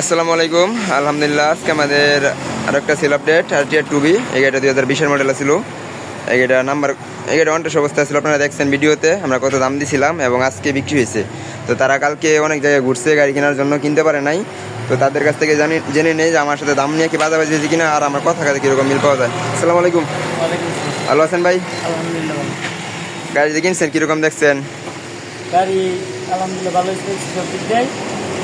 আসসালামু আলাইকুম। আলহামদুলিল্লাহ আজকে আমাদের আরও একটা সেল আপডেট আর টিয়ার টুবি এই গাড়িটা দুই হাজার বিশের মডেল ছিল। এই গাড়িটা নাম্বার এই গাড়িটা অন্টেস অবস্থা ছিল আপনারা দেখছেন ভিডিওতে আমরা কত দাম দিছিলাম এবং আজকে বিক্রি হয়েছে। তো তারা কালকে অনেক জায়গায় ঘুরছে গাড়ি কেনার জন্য কিনতে পারে নাই। তো তাদের কাছ থেকে জানি জেনে নেই যে আমার সাথে দাম নিয়ে কি বাজাবাজি হয়েছে কিনা আর আমার কথা কাছে কীরকম মিল পাওয়া যায়। আসসালামু আলাইকুম। ভালো আছেন ভাই? গাড়ি কিনছেন কীরকম দেখছেন? গাড়ি আলহামদুলিল্লাহ ভালো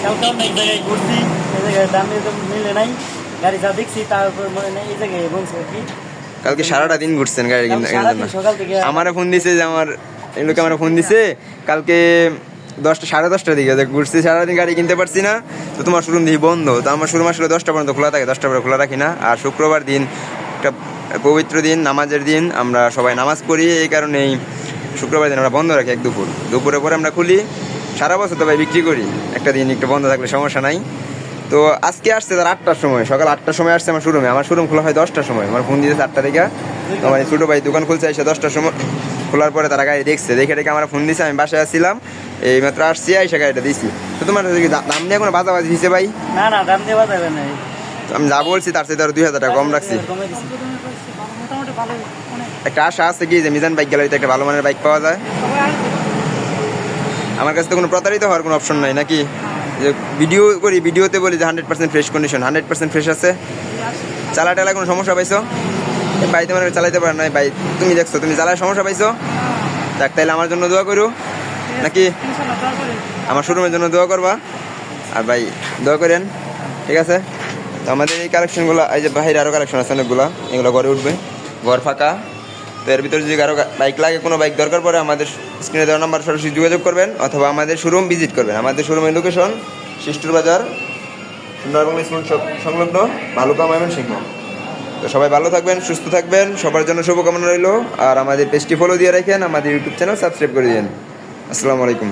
কালকে অনেক জায়গায় ঘুরছি এই জায়গায় দামে মিলে নাই গাড়ি যা দেখছি মনে নেই এই জায়গায় বলছে আর কি কালকে সারাটা দিন ঘুরছেন গাড়ি কিনা- কালকে কেনার জন্য। আমারে ফোন দিছে যে আমার এই লোকে আমার ফোন দিছে। কালকে দশটা সাড়ে দশটার দিকে যে ঘুরছি সারাদিন গাড়ি কিনতে পারছি না। তো তোমার শোরুম দিয়ে বন্ধ। তো আমার শোরুম আসলে দশটা পর্যন্ত খোলা থাকে দশটা পরে খোলা রাখি না। আর শুক্রবার দিন একটা পবিত্র দিন নামাজের দিন আমরা সবাই নামাজ পড়ি। এই কারণেই শুক্রবার দিন আমরা বন্ধ রাখি এক দুপুর। দুপুরের পরে আমরা খুলি। সারা বছর তো ভাই বিক্রি করি। একটা দিন একটু বন্ধ থাকলে সমস্যা নাই। তো আজকে আসছে তার আটটার সময়। সকাল আটটার সময় আসছে আমার শোরুমে আমার শোরুম খোলা হয় দশটার সময়। আমার ফোন দিয়েছে আটটা থেকে। আমার ছোটো ভাই দোকান খুলছে এসে দশটার সময় খোলার পরে তারা গাড়ি দেখছে। দেখে দেখে আমার ফোন দিয়েছে আমি বাসায় আসছিলাম। এই মাত্র আসছি এসে গাড়িটা দিছি। তো তোমার দাম নিয়ে কোনো বাজাবাজি হিসেবে ভাই? না না দাম দেওয়া যাবে না তো আমি যা বলছি তার সাথে আরও দুই হাজার টাকা কম রাখছি। দিছি। ভালো একটা আশা আছে কি যে মিজান বাইক গ্যালারিতে একটা ভালো মানের বাইক পাওয়া যায়? আমার কাছে তো কোনো প্রতারিত হওয়ার কোনো অপশন নাই, নাকি? যে ভিডিও করি ভিডিওতে বলি যে hundred percent fresh condition hundred percent fresh আছে। চালা টালা কোনো সমস্যা পাইছো? ভাই তোমার চালাইতে পারো না ভাই, তুমি দেখছ, তুমি চালার সমস্যা পাইছো? দেখ তাইলে আমার জন্য দোয়া করো। নাকি? আমার শোরুমের জন্য দোয়া করবা। আর ভাই, দোয়া করেন, ঠিক আছে? তো আমাদের এই কালেকশনগুলো এই যে বাইরে আরও কালেকশন আছে অনেকগুলো, এগুলো ঘরে উঠবে। ঘর ফাঁকা। তো এর ভিতরে যদি কারও বাইক লাগে, কোনো বাইক দরকার পড়ে, আমাদের স্ক্রিনে দেওয়া নাম্বার সরাসরি যোগাযোগ করবেন অথবা আমাদের শোরুম ভিজিট করবেন। আমাদের শোরুমের লোকেশন শিষ্টুর বাজার সুন্দরবন স্কুল সংলগ্ন ভালুকা ময়মনসিংহ। তো সবাই ভালো থাকবেন, সুস্থ থাকবেন, সবার জন্য শুভকামনা রইল। আর আমাদের পেজটি ফলো দিয়ে রাখেন, আমাদের ইউটিউব চ্যানেল সাবস্ক্রাইব করে দিন আসসালামু আলাইকুম।